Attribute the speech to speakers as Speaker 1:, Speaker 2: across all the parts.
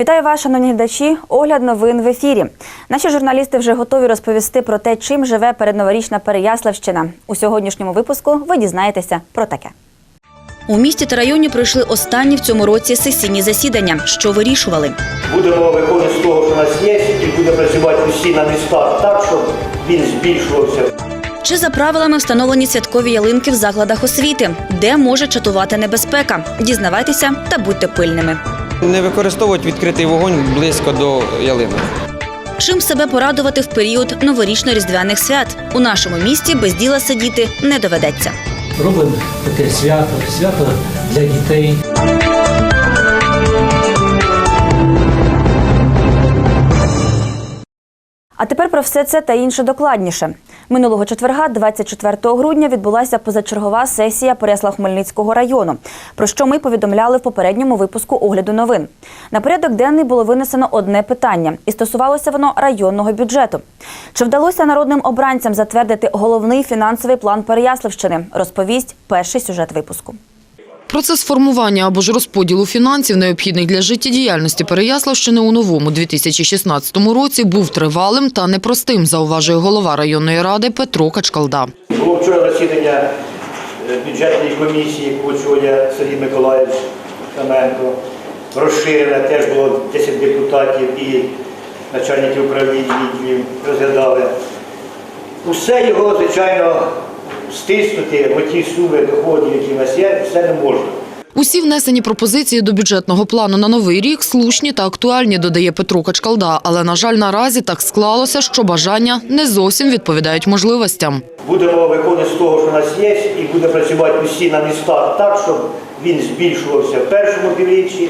Speaker 1: Вітаю вас, шановні глядачі. Огляд новин в ефірі. Наші журналісти вже готові розповісти про те, чим живе передноворічна Переяславщина. У сьогоднішньому випуску ви дізнаєтеся про таке. У місті та районі пройшли останні в цьому році сесійні засідання, що вирішували.
Speaker 2: Будемо виходити з того, що у нас є, і буде працювати усі на містах так, щоб він збільшувався.
Speaker 1: Чи за правилами встановлені святкові ялинки в закладах освіти, де може чатувати небезпека? Дізнавайтеся та будьте пильними.
Speaker 3: Не використовують відкритий вогонь близько до ялинок.
Speaker 1: Чим себе порадувати в період новорічно-різдвяних свят? У нашому місті без діла сидіти не доведеться.
Speaker 4: робимо таке свято, свято для дітей.
Speaker 1: А тепер про все це та інше докладніше. Минулого четверга, 24 грудня, відбулася позачергова сесія Пересла Хмельницького району, про що ми повідомляли в попередньому випуску огляду новин. На порядок денний було винесено одне питання, і стосувалося воно районного бюджету. Чи вдалося народним обранцям затвердити головний фінансовий план Переяславщини? Розповість перший сюжет випуску.
Speaker 5: Процес формування або ж розподілу фінансів, необхідних для життєдіяльності Переяславщини у новому 2016 році, був тривалим та непростим, зауважує голова районної ради Петро Качкалда.
Speaker 2: Було вчора засідання е, бюджетної комісії, яку очолює Сергій Миколаївич Каменко. Розширене теж було 10 депутатів і начальників управлінь відділів розглядали. Усе його, звичайно, стиснути в ті суми доходів, які в нас є, все не можна.
Speaker 5: Усі внесені пропозиції до бюджетного плану на новий рік слушні та актуальні, додає Петро Качкалда. Але, на жаль, наразі так склалося, що бажання не зовсім відповідають можливостям.
Speaker 2: Будемо виходити з того, що в нас є, і буде працювати усі на містах так, щоб він збільшувався в першому півріччі,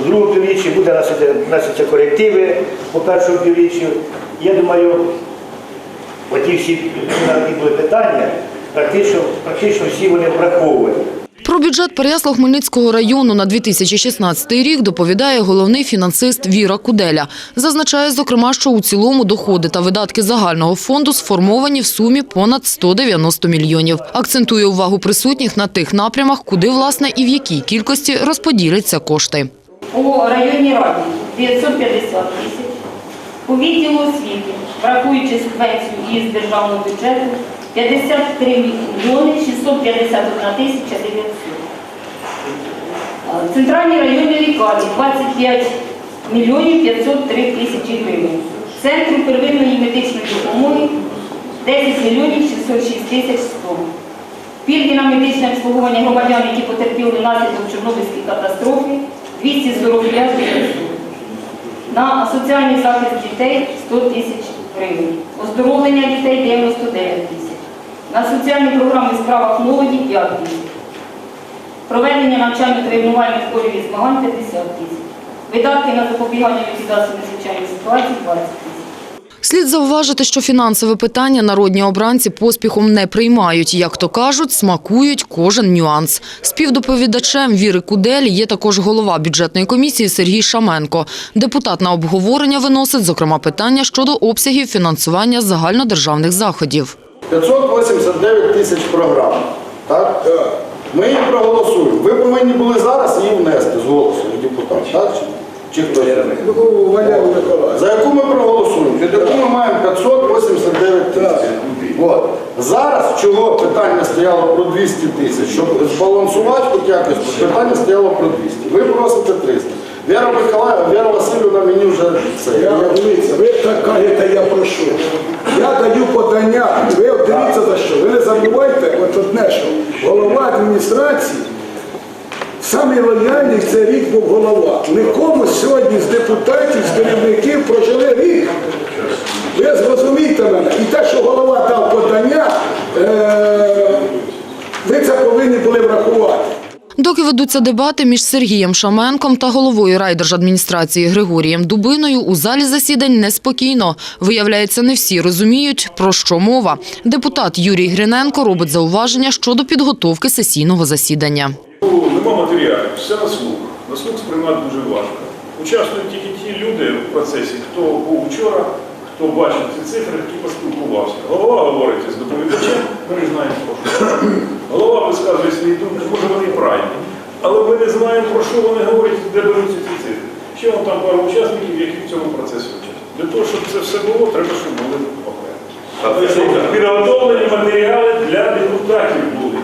Speaker 2: у другому півріччі буде вносяться корективи по першому півріччю. Я думаю, оті всі які були питання, практично, практично всі вони враховують.
Speaker 5: Про бюджет Переяслав-Хмельницького району на 2016 рік доповідає головний фінансист Віра Куделя. Зазначає, зокрема, що у цілому доходи та видатки загального фонду сформовані в сумі понад 190 мільйонів. Акцентує увагу присутніх на тих напрямах, куди, власне, і в якій кількості розподіляться кошти.
Speaker 6: По районній раді 950 тисяч, по відділу освіти, врахуючи субвенцію із державного бюджету, 53 мільйони 651 тисяча 900. А, Центральній районній лікарні 25 мільйонів 503 тисячі гривень. Центру первинної медичної допомоги 10 мільйонів 606 тисяч 100. Пільги на медичне обслуговування громадян, які потерпіли внаслідок Чорнобильської катастрофи, 245 тисяч. На соціальний захист дітей 100 тисяч гривень. Оздоровлення дітей 99 тисяч. На соціальні програми в справах молоді 5 тисяч. Проведення навчально-тренувальних зборів і змагань 50 тисяч. Видатки на запобігання ліквідації надзвичайних ситуацій 20 тисяч.
Speaker 5: Слід зауважити, що фінансове питання народні обранці поспіхом не приймають. Як то кажуть, смакують кожен нюанс. Співдоповідачем Віри Куделі є також голова бюджетної комісії Сергій Шаменко. Депутат на обговорення виносить, зокрема, питання щодо обсягів фінансування загальнодержавних заходів.
Speaker 7: 589 тисяч програм. Так? Ми її проголосуємо. Ви повинні були зараз її внести з голосу як депутат. Так? Чи- Чи хто? За яку ми проголосуємо? Під яку ми маємо 589 тисяч. От. Зараз чого питання стояло про 200 тисяч? Щоб збалансувати хоч якось, питання стояло про 200. Ви просите 300. Віра Миколаївна, Віра Васильівна мені вже це.
Speaker 8: Я дивіться, ви так кажете, я прошу. Я даю подання. Ви от дивіться за що. Ви не забувайте от одне, що голова адміністрації, самий лояльний в цей рік був голова. Нікому сьогодні з депутатів, з керівників прожили рік. Ви зрозумійте мене. І те, що голова дав подання, е- ви це повинні були врахувати.
Speaker 5: Доки ведуться дебати між Сергієм Шаменком та головою райдержадміністрації Григорієм Дубиною, у залі засідань неспокійно. Виявляється, не всі розуміють, про що мова. Депутат Юрій Гриненко робить зауваження щодо підготовки сесійного засідання.
Speaker 9: Ну, Нема матеріалів, все на слух. На слух сприймати дуже важко. Участвують тільки ті люди в процесі, хто був вчора, хто бачив ці цифри, хто поспілкувався. Голова говорить з доповідачем, ми не знаємо що. Голова висказує свої думки, може вони правильні. Але ми не знаємо, про що вони говорять, де беруться ці цифри. ще вам там пару учасників, які в цьому процесі участвують. Для того, щоб це все було, треба, щоб були папери. Підготовлені матеріали для депутатів були.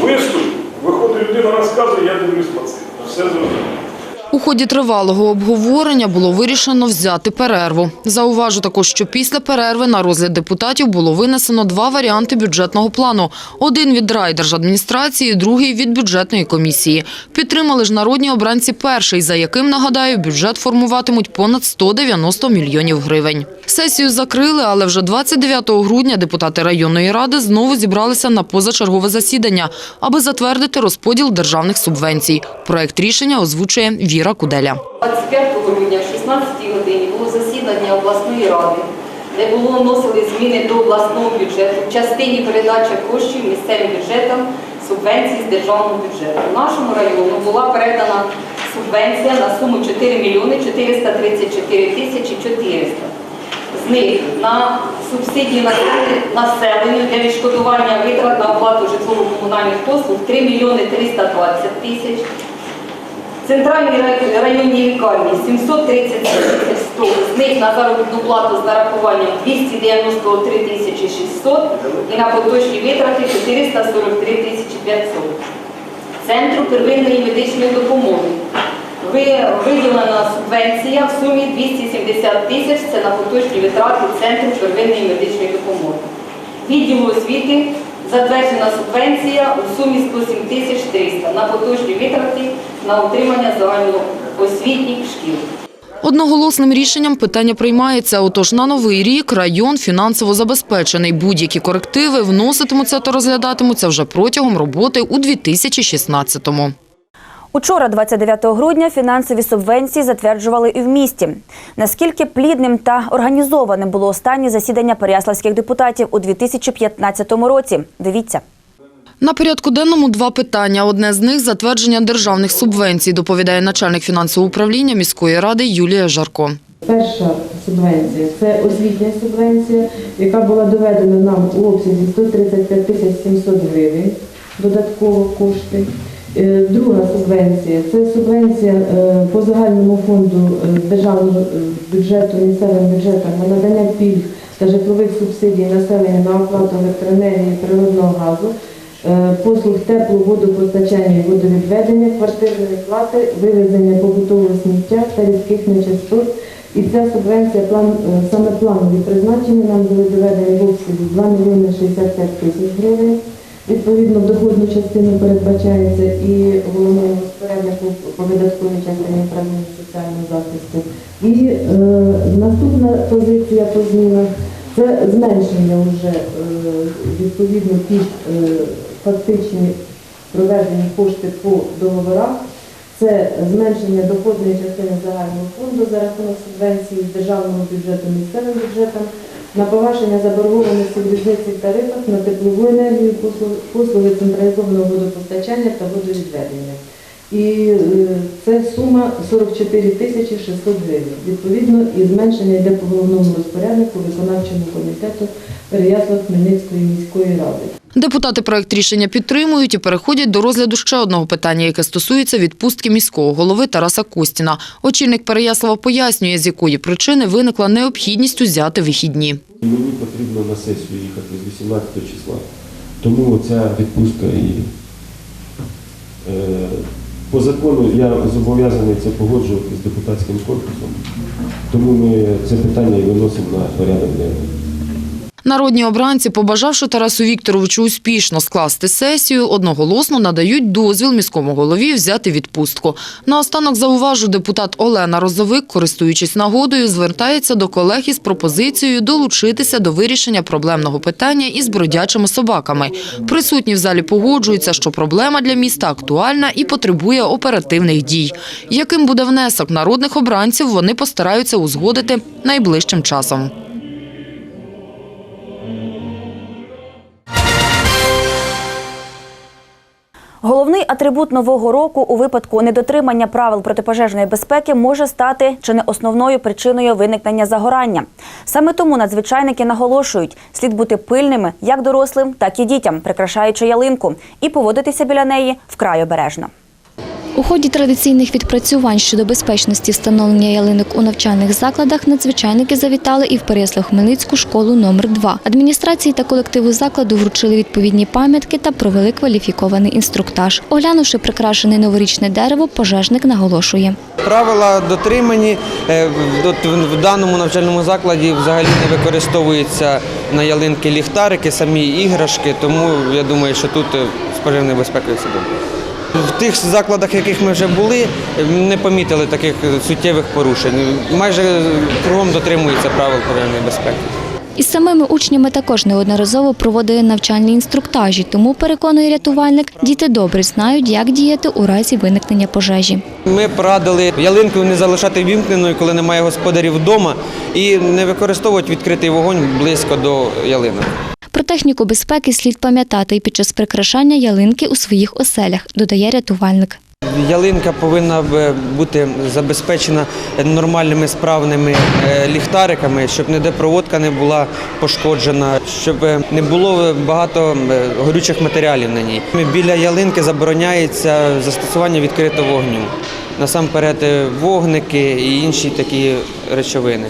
Speaker 9: Виступ, виходить людина розказує, я дивлюсь по цифрам. Все зрозуміло.
Speaker 5: У ході тривалого обговорення було вирішено взяти перерву. Зауважу також, що після перерви на розгляд депутатів було винесено два варіанти бюджетного плану. Один від райдержадміністрації, другий від бюджетної комісії. Підтримали ж народні обранці перший, за яким, нагадаю, бюджет формуватимуть понад 190 мільйонів гривень. Сесію закрили, але вже 29 грудня депутати районної ради знову зібралися на позачергове засідання, аби затвердити розподіл державних субвенцій. Проект рішення озвучує Віра Куделя.
Speaker 6: 25 грудня в 16 годині було засідання обласної ради, де було вносили зміни до обласного бюджету в частині передачі коштів місцевим бюджетам субвенцій з державного бюджету. В нашому району була передана субвенція на суму 4 мільйони 434 тисячі 400. З них на субсидії населенню для відшкодування витрат на оплату житлово-комунальних послуг 3 мільйони 320 тисяч. Центральній районній лікарні 730 тисяч 100, з них на заробітну плату з нарахуванням 293 тисячі 600 і на поточні витрати 443 тисячі 500. Центру первинної медичної допомоги виділена субвенція в сумі 270 тисяч, це на поточні витрати Центру первинної медичної допомоги. Відділу освіти затверджена субвенція у сумі 107 тисяч 300 на потужні витрати на утримання загальноосвітніх шкіл.
Speaker 5: Одноголосним рішенням питання приймається. Отож, на новий рік район фінансово забезпечений. Будь-які корективи вноситимуться та розглядатимуться вже протягом роботи у 2016-му.
Speaker 1: Учора, 29 грудня, фінансові субвенції затверджували і в місті. Наскільки плідним та організованим було останнє засідання переяславських депутатів у 2015 році? Дивіться.
Speaker 5: На порядку денному два питання. Одне з них – затвердження державних субвенцій, доповідає начальник фінансового управління міської ради Юлія Жарко.
Speaker 10: Перша субвенція це освітня субвенція, яка була доведена нам у обсязі 135 тисяч 700 гривень, додатково кошти. Е, Друга субвенція це субвенція е, по загальному фонду е, державного бюджету, місцевим бюджетам на надання пільг та житлових субсидій населення на оплату електроенергії природного газу, послуг тепло, водопостачання і водовідведення, квартирної плати, вивезення побутового сміття та рідких нечистот. І ця субвенція план саме планові призначення нам були доведені в обсязі 2 мільйони 65 тисяч гривень. Відповідно, доходну частину передбачається і головному розпоряднику по видатковій частині управління соціального захисту. І е, наступна позиція по змінах це зменшення вже е, відповідно під е, фактичні проведені кошти по договорах. Це зменшення доходної частини загального фонду за рахунок субвенції з державного бюджету місцевим бюджетом, на погашення заборгованості в різниці тарифах на теплову енергію, послуги централізованого водопостачання та водовідведення. І е, це сума 44 тисячі 600 гривень. Відповідно, і зменшення йде по головному розпоряднику виконавчому комітету Переяслав-Хмельницької міської ради.
Speaker 5: Депутати проект рішення підтримують і переходять до розгляду ще одного питання, яке стосується відпустки міського голови Тараса Костіна. Очільник Переяслава пояснює, з якої причини виникла необхідність узяти вихідні.
Speaker 11: Мені потрібно на сесію їхати з 18 числа. Тому ця відпустка і е, по закону я зобов'язаний це погоджувати з депутатським корпусом. Тому ми це питання і виносимо на порядок денний.
Speaker 5: Народні обранці, побажавши Тарасу Вікторовичу успішно скласти сесію, одноголосно надають дозвіл міському голові взяти відпустку. Наостанок зауважу, депутат Олена Розовик, користуючись нагодою, звертається до колег із пропозицією долучитися до вирішення проблемного питання із бродячими собаками. Присутні в залі погоджуються, що проблема для міста актуальна і потребує оперативних дій. Яким буде внесок народних обранців, вони постараються узгодити найближчим часом.
Speaker 1: Головний атрибут нового року у випадку недотримання правил протипожежної безпеки може стати чи не основною причиною виникнення загорання. Саме тому надзвичайники наголошують, слід бути пильними як дорослим, так і дітям, прикрашаючи ялинку, і поводитися біля неї вкрай обережно.
Speaker 12: У ході традиційних відпрацювань щодо безпечності встановлення ялинок у навчальних закладах надзвичайники завітали і в Переяслав-Хмельницьку школу номер 2 Адміністрації та колективу закладу вручили відповідні пам'ятки та провели кваліфікований інструктаж. Оглянувши прикрашене новорічне дерево, пожежник наголошує.
Speaker 3: Правила дотримані. Е, в- даному навчальному закладі взагалі не використовуються на ялинки ліхтарики, самі іграшки, тому я думаю, що тут е, з пожежною безпекою все добре. В тих закладах, в яких ми вже були, не помітили таких суттєвих порушень. Майже кругом дотримуються правил пожежної безпеки.
Speaker 12: Із самими учнями також неодноразово проводили навчальні інструктажі, тому переконує рятувальник, діти добре знають, як діяти у разі виникнення пожежі.
Speaker 3: Ми порадили ялинку не залишати вімкненою, коли немає господарів вдома, і не використовувати відкритий вогонь близько до ялинок.
Speaker 12: Про техніку безпеки слід пам'ятати і під час прикрашання ялинки у своїх оселях, додає рятувальник.
Speaker 3: Ялинка повинна бути забезпечена нормальними справними е, ліхтариками, щоб ніде проводка не була пошкоджена, щоб е, не було багато е, горючих матеріалів на ній. Біля ялинки забороняється застосування відкритого вогню. Насамперед е, вогники і інші такі речовини.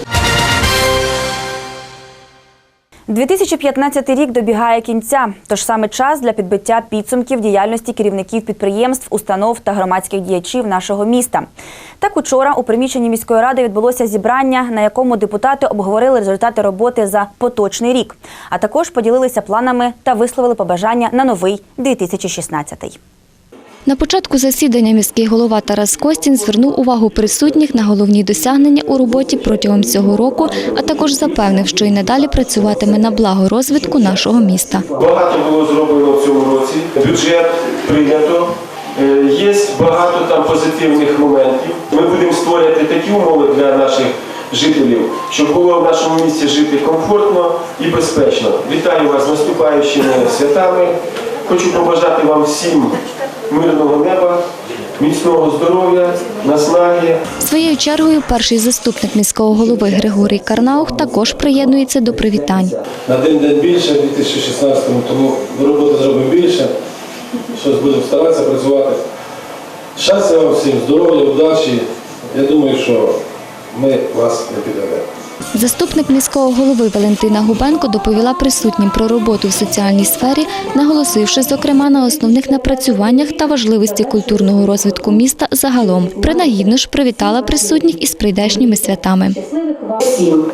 Speaker 1: 2015 рік добігає кінця, тож саме час для підбиття підсумків діяльності керівників підприємств, установ та громадських діячів нашого міста. Так учора у приміщенні міської ради відбулося зібрання, на якому депутати обговорили результати роботи за поточний рік, а також поділилися планами та висловили побажання на новий 2016.
Speaker 12: На початку засідання міський голова Тарас Костін звернув увагу присутніх на головні досягнення у роботі протягом цього року, а також запевнив, що й надалі працюватиме на благо розвитку нашого міста.
Speaker 13: Багато було зроблено в цьому році. Бюджет прийнято. Е, Є багато там позитивних моментів. Ми будемо створювати такі умови для наших жителів, щоб було в нашому місті жити комфортно і безпечно. Вітаю вас з наступаючими святами. Хочу побажати вам всім мирного неба, міцного здоров'я, наснаги.
Speaker 12: Своєю чергою перший заступник міського голови Григорій Карнаух також приєднується до привітань.
Speaker 13: На день день більше, в 2016-му, тому роботи зробимо більше. Щось будемо старатися працювати. Щастя вам всім, здоров'я, удачі. Я думаю, що ми вас не підведемо.
Speaker 12: Заступник міського голови Валентина Губенко доповіла присутнім про роботу в соціальній сфері, наголосивши, зокрема, на основних напрацюваннях та важливості культурного розвитку міста загалом. Принагідно ж привітала присутніх із прийдешніми святами.
Speaker 14: всім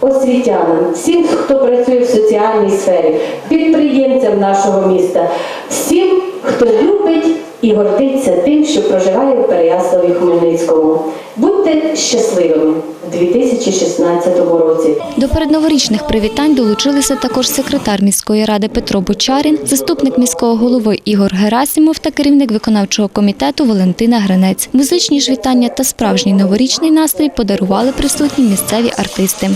Speaker 14: освітянам, всім, хто працює в соціальній сфері, підприємцям нашого міста, всім, хто любить і гордиться тим, що проживає в Переяславі Хмельницькому. Будьте щасливими в 2016 році.
Speaker 12: До передноворічних привітань долучилися також секретар міської ради Петро Бочарін, заступник міського голови Ігор Герасимов та керівник виконавчого комітету Валентина Гринець. Музичні ж вітання та справжній новорічний настрій подарували присутні місцеві артисти.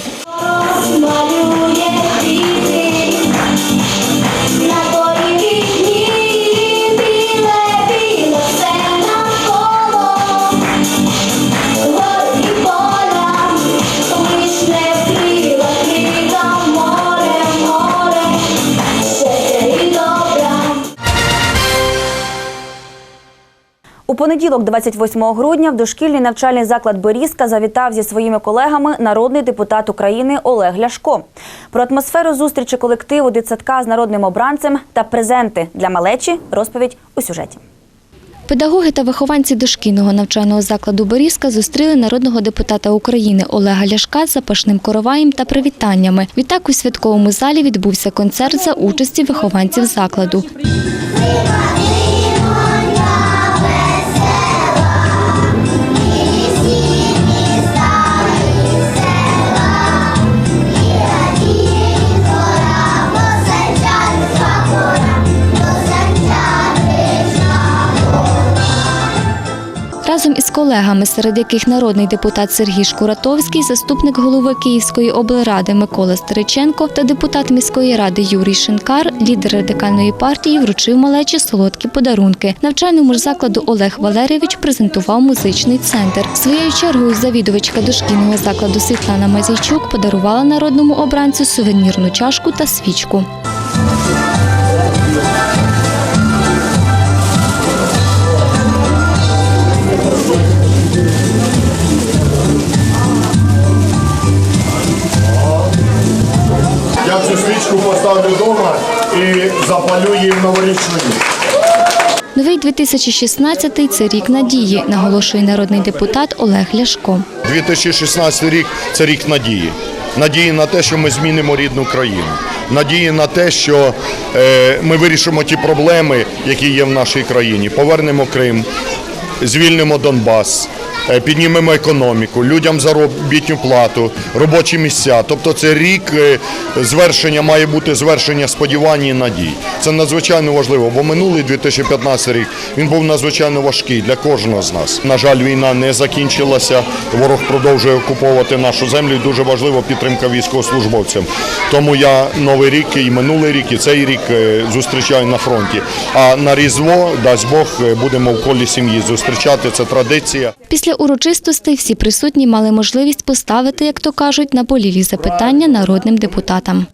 Speaker 1: Понеділок, 28 грудня, в дошкільний навчальний заклад Борізка завітав зі своїми колегами народний депутат України Олег Ляшко. Про атмосферу зустрічі колективу дитсадка з народним обранцем та презенти для малечі розповідь у сюжеті.
Speaker 12: Педагоги та вихованці дошкільного навчального закладу Борізка зустріли народного депутата України Олега Ляшка з запашним короваєм та привітаннями. Відтак у святковому залі відбувся концерт за участі вихованців закладу. Разом із колегами, серед яких народний депутат Сергій Шкуратовський, заступник голови Київської облради Микола Стариченко та депутат міської ради Юрій Шинкар, лідер радикальної партії, вручив малечі солодкі подарунки. Навчальному ж закладу Олег Валерійович презентував музичний центр. Своєю чергою завідувачка дошкільного закладу Світлана Мазійчук подарувала народному обранцю сувенірну чашку та свічку.
Speaker 7: Свічку поставлю і запалю її в новорічну.
Speaker 12: Новий 2016 – це рік надії, наголошує народний депутат Олег Ляшко.
Speaker 7: 2016 рік це рік надії. Надії на те, що ми змінимо рідну країну. Надії на те, що е, ми вирішимо ті проблеми, які є в нашій країні. Повернемо Крим, звільнимо Донбас, піднімемо економіку, людям заробітну плату, робочі місця. Тобто це рік е, звершення має бути звершення сподівань і надій. Це надзвичайно важливо, бо минулий 2015 рік він був надзвичайно важкий для кожного з нас. На жаль, війна не закінчилася. Ворог продовжує окуповувати нашу землю. Дуже важлива підтримка військовослужбовцям. Тому я новий рік і минулий рік, і цей рік е, зустрічаю на фронті. А на різдво, дасть Бог, е, будемо в колі сім'ї зустрічати. Це традиція.
Speaker 12: Після урочистостей всі присутні мали можливість поставити, як то кажуть, наболілі запитання народним депутатам.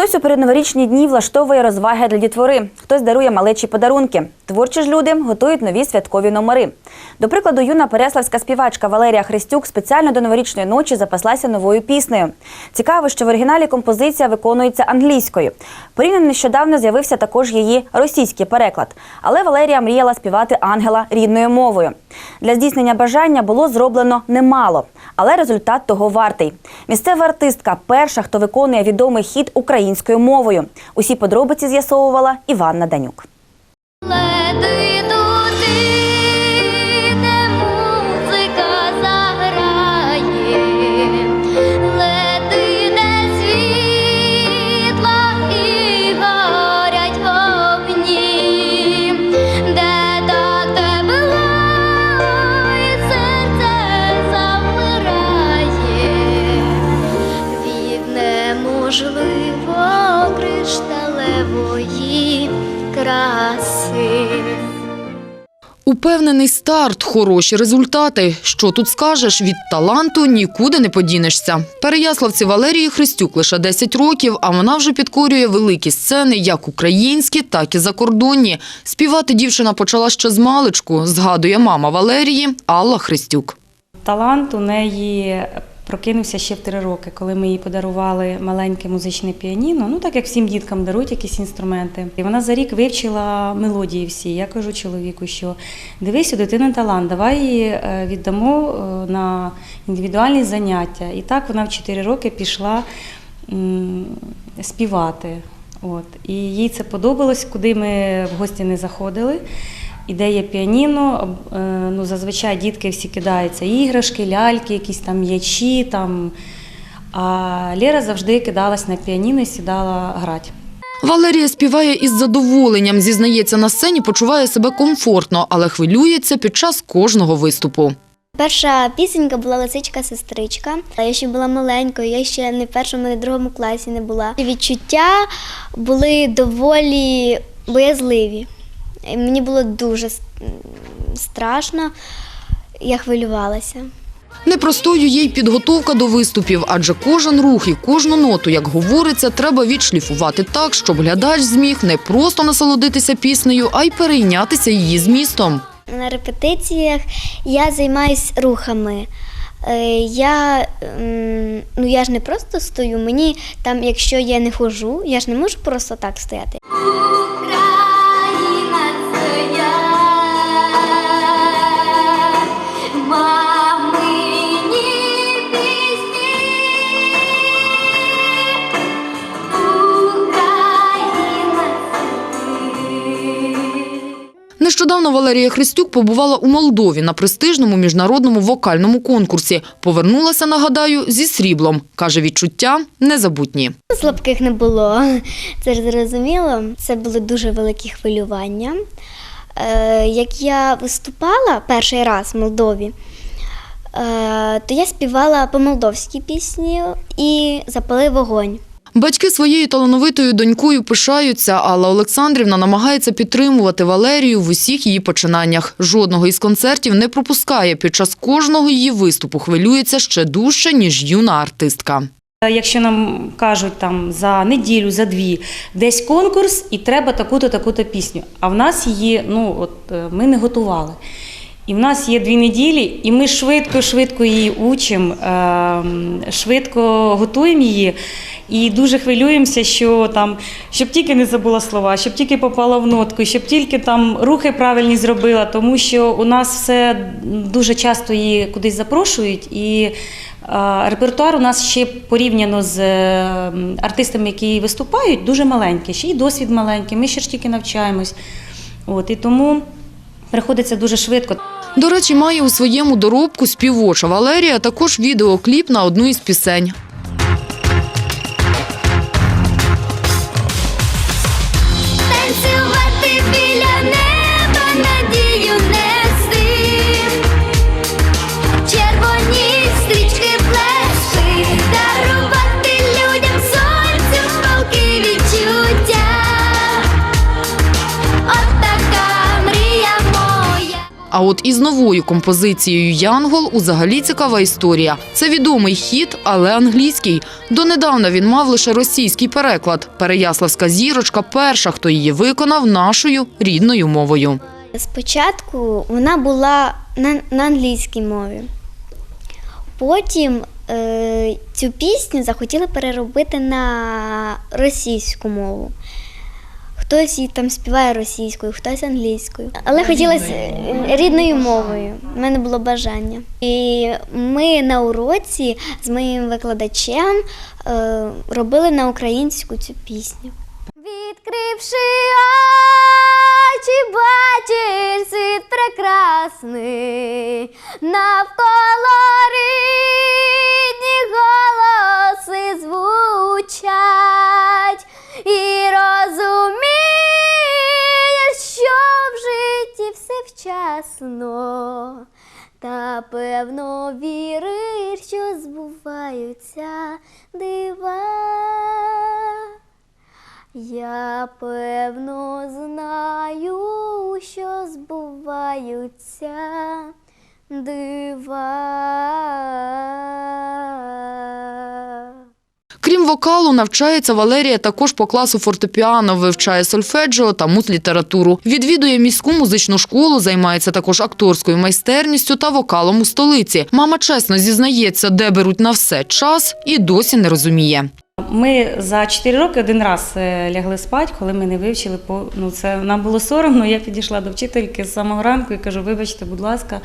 Speaker 1: Хтось у передноворічні дні влаштовує розваги для дітвори, хтось дарує малечі подарунки. Творчі ж люди готують нові святкові номери. До прикладу, юна переславська співачка Валерія Христюк спеціально до новорічної ночі запаслася новою піснею. Цікаво, що в оригіналі композиція виконується англійською. Порівняно нещодавно з'явився також її російський переклад. Але Валерія мріяла співати ангела рідною мовою. Для здійснення бажання було зроблено немало, але результат того вартий. Місцева артистка перша, хто виконує відомий хіт українською мовою. Усі подробиці з'ясовувала Іванна Данюк.
Speaker 15: Краси.
Speaker 5: Упевнений старт, хороші результати. Що тут скажеш? Від таланту нікуди не подінешся. Переяславці Валерії Христюк лише 10 років, а вона вже підкорює великі сцени, як українські, так і закордонні. Співати дівчина почала ще з маличку, згадує мама Валерії Алла Христюк.
Speaker 16: Талант у неї прокинувся ще в три роки, коли ми їй подарували маленьке музичне піаніно. Ну так як всім діткам дарують якісь інструменти. І вона за рік вивчила мелодії всі. Я кажу чоловіку, що дивись, у дитини талант, давай її е, віддамо е, на індивідуальні заняття. І так вона в 4 роки пішла співати. От. І їй це подобалось, куди ми в гості не заходили. Ідея піаніно, е, ну, зазвичай дітки всі кидаються іграшки, ляльки, якісь там м'ячі. Там. А Лера завжди кидалась на піаніно і сідала грати.
Speaker 5: Валерія співає із задоволенням, зізнається на сцені, почуває себе комфортно, але хвилюється під час кожного виступу.
Speaker 15: Перша пісенька була лисичка сестричка. Я ще була маленькою, я ще не в першому, не в другому класі не була. Відчуття були доволі боязливі. Мені було дуже страшно, я хвилювалася.
Speaker 5: Непростою є й підготовка до виступів, адже кожен рух і кожну ноту, як говориться, треба відшліфувати так, щоб глядач зміг не просто насолодитися піснею, а й перейнятися її змістом.
Speaker 15: На репетиціях я займаюсь рухами. Е, Я, ну, я ж не просто стою, мені там, якщо я не хожу, я ж не можу просто так стояти.
Speaker 5: Нещодавно Валерія Христюк побувала у Молдові на престижному міжнародному вокальному конкурсі. Повернулася, нагадаю, зі сріблом. Каже, відчуття незабутні.
Speaker 15: Слабких не було, це ж зрозуміло. Це були дуже великі хвилювання. Е, як я виступала перший раз в Молдові, е, то я співала по-молдовській пісні і запали вогонь.
Speaker 5: Батьки своєю талановитою донькою пишаються. Алла Олександрівна намагається підтримувати Валерію в усіх її починаннях. Жодного із концертів не пропускає. Під час кожного її виступу хвилюється ще дужче, ніж юна артистка.
Speaker 16: Якщо нам кажуть там за неділю, за дві, десь конкурс і треба таку-то, таку-то пісню. А в нас її, ну от е, ми не готували. І в нас є дві неділі, і ми швидко-швидко її учимо, ем, швидко готуємо її. І дуже хвилюємося, що там, щоб тільки не забула слова, щоб тільки попала в нотку, щоб тільки там рухи правильні зробила, тому що у нас все дуже часто її кудись запрошують. І репертуар у нас ще порівняно з е, артистами, які виступають, дуже маленький, ще й досвід маленький. Ми ще ж тільки навчаємось. От, і тому приходиться дуже швидко.
Speaker 5: До речі, має у своєму доробку співоча Валерія також відеокліп на одну із пісень. А от із новою композицією Янгол узагалі цікава історія. Це відомий хіт, але англійський. Донедавна він мав лише російський переклад. Переяславська зірочка перша, хто її виконав нашою рідною мовою.
Speaker 15: Спочатку вона була на, на англійській мові. Потім е, цю пісню захотіли переробити на російську мову. Хтось там співає російською, хтось англійською. Але хотілося е, рідною мовою. У мене було бажання. І ми на уроці з моїм викладачем е, робили на українську цю пісню. Відкривши очі, бачиш світ прекрасний, навколо певно віриш, що збуваються дива. Я певно знаю, що збуваються дива.
Speaker 5: Вокалу, навчається Валерія також по класу фортепіано, вивчає сольфеджіо та муз-літературу. Відвідує міську музичну школу, займається також акторською майстерністю та вокалом у столиці. Мама чесно зізнається, де беруть на все час і досі не розуміє.
Speaker 16: Ми за 4 роки один раз е, лягли спати, коли ми не вивчили ну це нам було соромно. Я підійшла до вчительки з самого ранку і кажу: вибачте, будь ласка,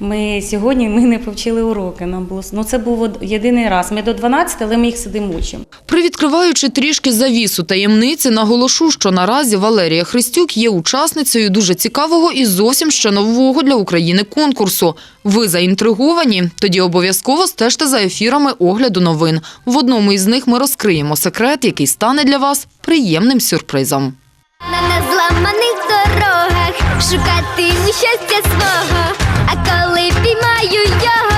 Speaker 16: ми сьогодні ми не повчили уроки. Нам було ну це був єдиний раз. Ми до 12, але ми їх сидимо учимо.
Speaker 5: Привідкриваючи трішки завісу таємниці, наголошу, що наразі Валерія Христюк є учасницею дуже цікавого і зовсім ще нового для України конкурсу. Ви заінтриговані? Тоді обов'язково стежте за ефірами огляду новин. В одному із них ми розкриємо секрет, який стане для вас приємним сюрпризом.
Speaker 15: На незламаних дорогах шукатиму щастя свого, а коли піймаю його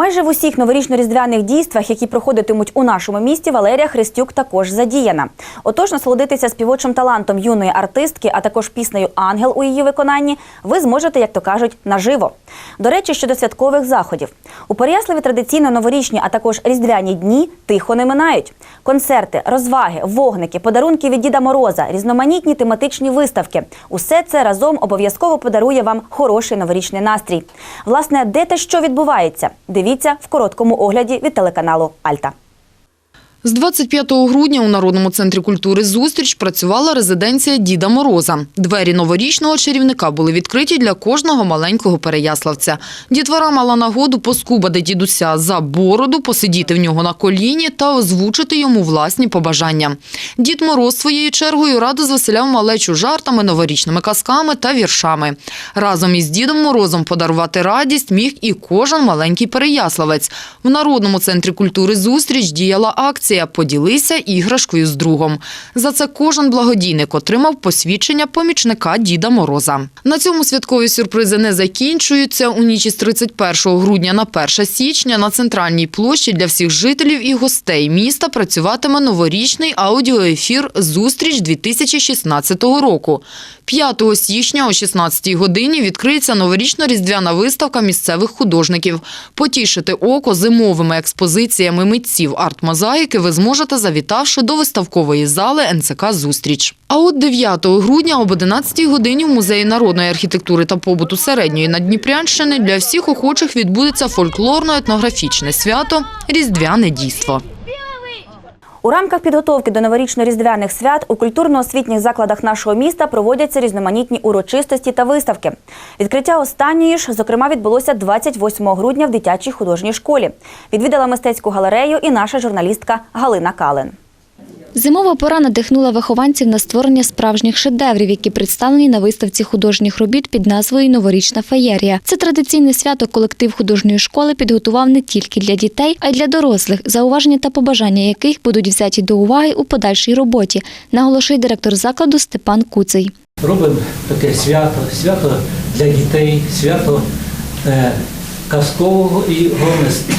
Speaker 1: Майже в усіх новорічно-різдвяних дійствах, які проходитимуть у нашому місті, Валерія Христюк також задіяна. Отож, насолодитися співочим талантом юної артистки, а також піснею Ангел у її виконанні, ви зможете, як то кажуть, наживо. До речі, щодо святкових заходів. У Переяславі традиційно новорічні, а також різдвяні дні тихо не минають. Концерти, розваги, вогники, подарунки від Діда Мороза, різноманітні тематичні виставки. Усе це разом обов'язково подарує вам хороший новорічний настрій. Власне, де те що відбувається? Дивіться в короткому огляді від телеканалу Альта.
Speaker 5: З 25 грудня у Народному центрі культури «Зустріч» працювала резиденція Діда Мороза. Двері новорічного чарівника були відкриті для кожного маленького переяславця. Дітвора мала нагоду поскубати дідуся за бороду, посидіти в нього на коліні та озвучити йому власні побажання. Дід Мороз своєю чергою радо звеселяв малечу жартами, новорічними казками та віршами. Разом із Дідом Морозом подарувати радість міг і кожен маленький переяславець. В Народному центрі культури «Зустріч» діяла акція акція Поділися іграшкою з другом. За це кожен благодійник отримав посвідчення помічника Діда Мороза. На цьому святкові сюрпризи не закінчуються. У ніч із 31 грудня на 1 січня на центральній площі для всіх жителів і гостей міста працюватиме новорічний аудіоефір Зустріч 2016 року. 5 січня о 16 годині відкриється новорічно-різдвяна виставка місцевих художників. Потішити око зимовими експозиціями митців арт-мозаїки ви зможете, завітавши до виставкової зали НЦК «Зустріч». А от 9 грудня об 11 годині в Музеї народної архітектури та побуту Середньої Надніпрянщини для всіх охочих відбудеться фольклорно-етнографічне свято «Різдвяне дійство».
Speaker 1: У рамках підготовки до новорічно-різдвяних свят у культурно-освітніх закладах нашого міста проводяться різноманітні урочистості та виставки. Відкриття останньої ж, зокрема, відбулося 28 грудня в дитячій художній школі. Відвідала мистецьку галерею і наша журналістка Галина Калин.
Speaker 12: Зимова пора надихнула вихованців на створення справжніх шедеврів, які представлені на виставці художніх робіт під назвою Новорічна феєрія. Це традиційне свято колектив художньої школи підготував не тільки для дітей, а й для дорослих, зауваження та побажання яких будуть взяті до уваги у подальшій роботі, наголошує директор закладу Степан Куций.
Speaker 4: Робимо таке свято, свято для дітей, свято е, казкового і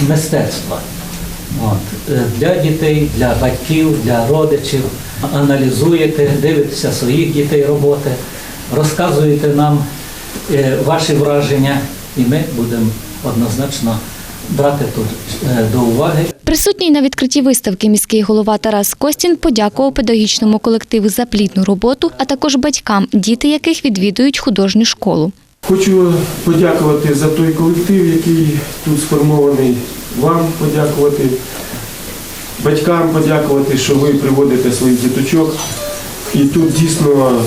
Speaker 4: мистецтва. От, е, для дітей, для батьків, для родичів. Аналізуєте, дивитеся своїх дітей роботи, розказуєте нам е, ваші враження, і ми будемо однозначно брати тут е, до уваги
Speaker 12: Присутній на відкритті виставки міський голова Тарас Костін подякував педагогічному колективу за плідну роботу, а також батькам, діти яких відвідують художню школу.
Speaker 11: Хочу подякувати за той колектив, який тут сформований. Вам подякувати, батькам подякувати, що ви приводите своїх діточок. І тут дійсно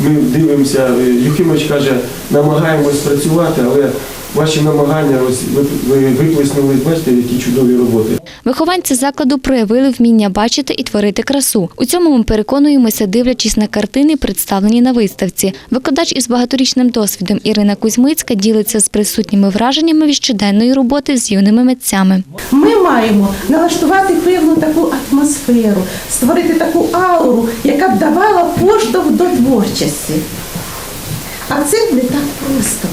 Speaker 11: ми дивимося, Юхимович каже, намагаємось працювати, але ваші намагання ви, ви виплеснули, бачите, які чудові роботи.
Speaker 12: Вихованці закладу проявили вміння бачити і творити красу. У цьому ми переконуємося, дивлячись на картини, представлені на виставці. Викладач із багаторічним досвідом Ірина Кузьмицька ділиться з присутніми враженнями від щоденної роботи з юними митцями.
Speaker 17: Ми маємо налаштувати певну таку атмосферу, створити таку ауру, яка б давала поштовх до творчості. А це не так просто.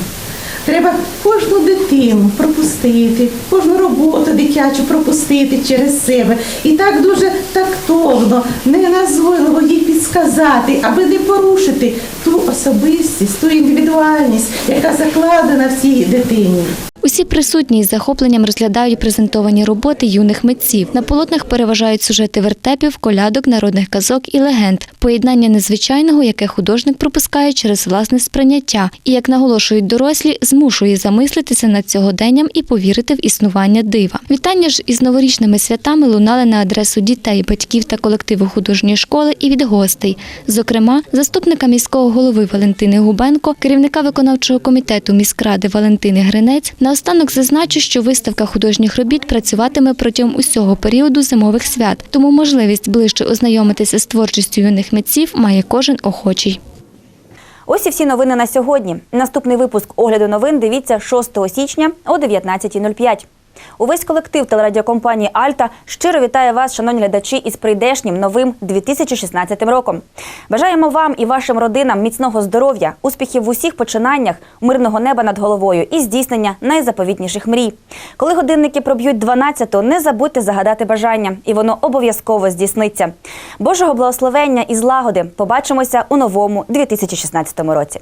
Speaker 17: Треба кожну дитину пропустити, кожну роботу дитячу пропустити через себе. І так дуже тактовно, неназойливо їй підсказати, аби не порушити ту особистість, ту індивідуальність, яка закладена в цій дитині.
Speaker 12: Усі присутні із захопленням розглядають презентовані роботи юних митців. На полотнах переважають сюжети вертепів, колядок, народних казок і легенд, поєднання незвичайного, яке художник пропускає через власне сприйняття, і як наголошують дорослі, змушує замислитися над сьогоденням і повірити в існування дива. Вітання ж із новорічними святами лунали на адресу дітей, батьків та колективу художньої школи і від гостей. Зокрема, заступника міського голови Валентини Губенко, керівника виконавчого комітету міськради Валентини Гринець. Наостанок зазначу, що виставка художніх робіт працюватиме протягом усього періоду зимових свят, тому можливість ближче ознайомитися з творчістю юних митців має кожен охочий.
Speaker 1: Ось і всі новини на сьогодні. Наступний випуск огляду новин дивіться 6 січня о 19.05. Увесь колектив телерадіокомпанії Альта щиро вітає вас, шановні глядачі, із прийдешнім новим 2016 роком. Бажаємо вам і вашим родинам міцного здоров'я, успіхів в усіх починаннях, мирного неба над головою і здійснення найзаповітніших мрій. Коли годинники проб'ють 12, не забудьте загадати бажання, і воно обов'язково здійсниться. Божого благословення і злагоди. Побачимося у новому 2016 році.